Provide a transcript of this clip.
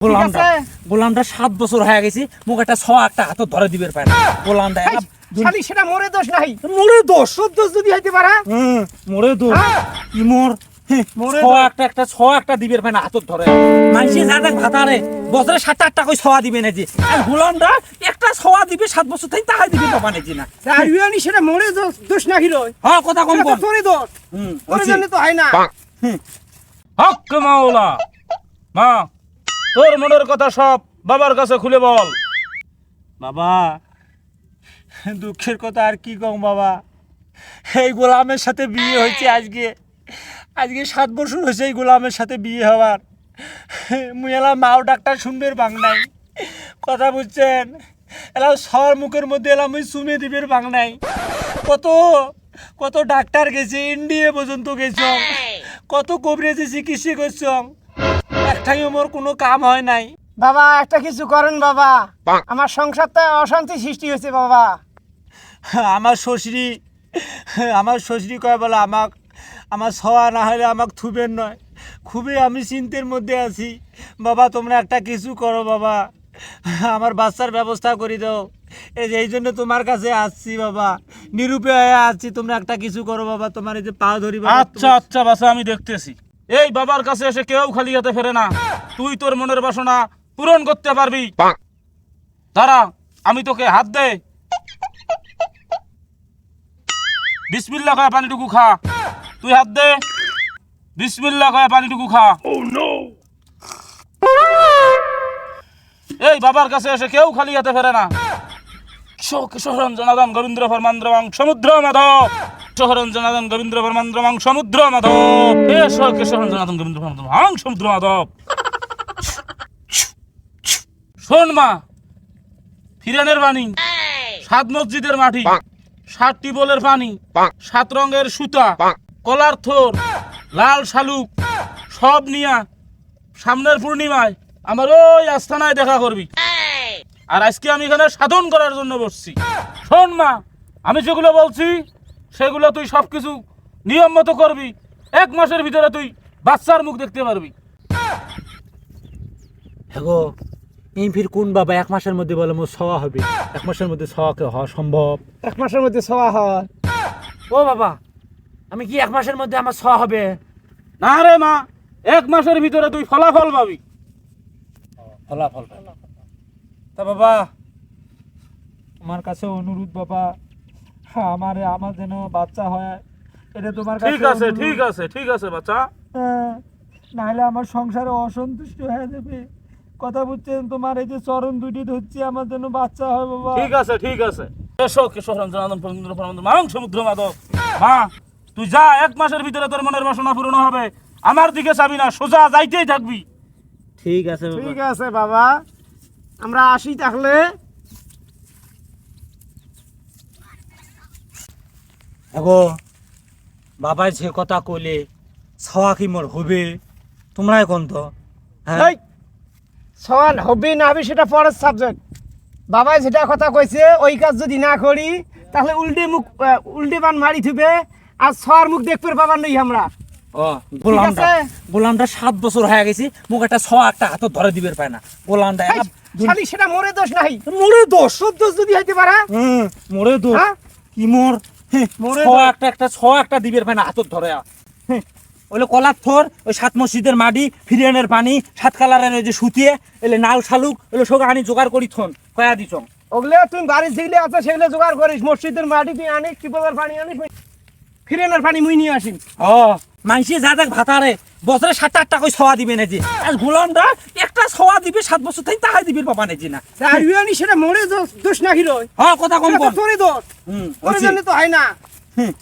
গোলামটা? গোলামটা সাত বছর হয়ে গেছি মোক একটা ছ একটা হাতত ধরে দিবে পায় না গোলামটা এই, সেটা মোরে দোষ নাই। মোরে দোষ। তোর দোষ যদি হইতে পারে। হুম মোরে দোষ। হ্যাঁ। কি মোর হ্যাঁ, ছ একটা একটা ছ একটা দিবের পায় না হাতত ধরে। মানসি যা দেখ ভাতারে বছরে সাত আটটা কই ছয়া দিবে না যে আর গোলামটা একটা ছয়া দিবে সাত বছর থেকে তাহাই দিবে না? না সেটা মোরে দোষ দোষ নাকি রয়? হ্যাঁ কথা কম কম। দোষ। হুম হইছে। জন্য তো হয় না। হক মাওলা। মা তোর মনের কথা সব বাবার কাছে খুলে বল। বাবা, দুঃখের কথা আর কি কম বাবা? এই গোলামের সাথে বিয়ে হয়েছে আজকে। আজকে সাত বছর হয়েছে এই গোলামের সাথে বিয়ে হওয়ার। মুই এলা মাও ডাক্তার শুনবের বাং নাই কথা বুঝছেন? এলা সবার মুখের মধ্যে এলা মুই চুমে দিবের বাং নাই কত কত ডাক্তার গেছে ইন্ডিয়া পর্যন্ত গেছ। কত কবরেজে চিকিৎসা করছ। একটাই মোর কোনো কাম হয় নাই। বাবা একটা কিছু করেন বাবা। আমার সংসারটা অশান্তি সৃষ্টি হয়েছে বাবা। আমার শ্বশুরি আমার শ্বশুরি কয় বলে আমাক আমার সওয়া না হলে আমাকে থুবেন নয়। খুবই আমি চিন্তের মধ্যে আছি। বাবা তোমরা একটা কিছু করো বাবা। আমার বাচ্চার ব্যবস্থা করে দাও। এই যে এই জন্য তোমার কাছে আসছি বাবা। নিরূপে হয়ে আসছি তোমরা একটা কিছু করো বাবা। তোমার এই যে পা ধরি বাবা আচ্ছা আচ্ছা বাসা আমি দেখতেছি। এই বাবার কাছে এসে কেউ খালি হাতে ফেরে না। তুই তোর মনের বাসনা পূরণ করতে পারবি। দাঁড়া আমি তোকে হাত দে। বিসমিল্লা কয়ে পানিটুকু খা। তুই হাত দে। বিসমিল্লা কয়ে পানিটুকু খা। এই বাবার কাছে এসে কেউ খালি হাতে ফেরে না। কিশোরঞ্জনাদন জনাদন গোবিন্দ্র ফরমান্দ্রমাং সমুদ্র মাধব। গোবিন্দ্র ফরমান্দ্রমাং সমুদ্র মাধব। ফরমান্দ্রমাং সমুদ্র মাধব। শোন মা, ফিরানের বাণী, সাত মসজিদের মাটি সাত টিবলের পানি, সাত রঙের সুতা, কলার থোর, লাল শালুক, সব নিয়া সামনের পূর্ণিমায় আমার ওই আস্থানায় দেখা করবি। আর আজকে আমি এখানে সাধন করার জন্য বসছি। শোন মা, আমি যেগুলো বলছি সেগুলো তুই সব কিছু নিয়ম মতো করবি। এক মাসের ভিতরে তুই বাচ্চার মুখ দেখতে পারবি। হ্যাগো এই ফির কোন বাবা এক মাসের মধ্যে বলে মোর সওয়া হবে? এক মাসের মধ্যে সওয়াকে হওয়া সম্ভব? এক মাসের মধ্যে সওয়া হয়। ও বাবা আমি কি এক মাসের মধ্যে আমার সওয়া হবে? না রে মা এক মাসের ভিতরে তুই ফলাফল পাবি। ফলাফল তা বাবা তোমার কাছে অনুরোধ বাবা আমার আমার যেন বাচ্চা হয় এটা তোমার ঠিক আছে ঠিক আছে ঠিক আছে বাচ্চা। হ্যাঁ, নাহলে আমার সংসারে অসন্তুষ্ট হয়ে যাবে। কথা বুঝছেন তোমার এই যে চরণ দুটি ধরছি আমার জন্য বাচ্চা হয় বাবা। ঠিক আছে ঠিক আছে। এসো কিশোরঞ্জনাদন পবিন্দ্র পরমানন্দ মাং সমুদ্র মাধব মা তুই যা এক মাসের ভিতরে তোর মনের বাসনা পূরণ হবে। আমার দিকে চাবি না সোজা যাইতেই থাকবি। ঠিক আছে ঠিক আছে বাবা। আমরা আসি তাহলে। এগো বাবাই যে কথা কইলে ছাওয়া কি মোর হবে তোমরাই কোন তো? হ্যাঁ? হবে না হবে সেটা পরের সাবজেক্ট বাবা যেটা কথা কইছে ওই কাজ যদি না করি তাহলে উল্টে মুখ উল্টে বান মারি থুবে আর সর মুখ দেখতে পাবার নেই আমরা। ও গোলামটা? গোলামটা সাত বছর হয়ে গেছি মোক একটা ছ একটা হাতত ধরে দিবে পায় না। গোলামটা শালি সেটা মোরে দোষ নাই। মোরে দোষ? তোর দোষ যদি হইতে পারে। হুম মোরে দোষ। হ্যাঁ? কি মোর? হ্যাঁ। একটা একটা ছ একটা দিবের পায় না হাতত ধরে ওইলে কলার থর ওই সাত মসজিদের মাটি ফিরিয়ানের পানি সাত কালারের ওই যে সুতিয়ে এলে নাল শালুক এলে সব আনি জোগাড় করি থন কয়া দিছ ওগুলো তুমি বাড়ির যেগুলো আছে সেগুলো জোগাড় করিস মসজিদের মাটি তুই আনিস টিপলের পানি আনিস পানি মুই নিয়ে আসিস ও মানসি যা দেখ ভাতারে বছরে সাত আটটা কই সওয়া দিবে না যে আর গোলামটা একটা সওয়া দিবে সাত বছর থেকে তাহাই দিবি বাবা না? যে না আর ইউনি সেটা মরে দোষ না নাকি রয়? হ্যাঁ কথা কম বল। তোরে দোষ। হুম ওরে জন্য তো হয় না। হুম।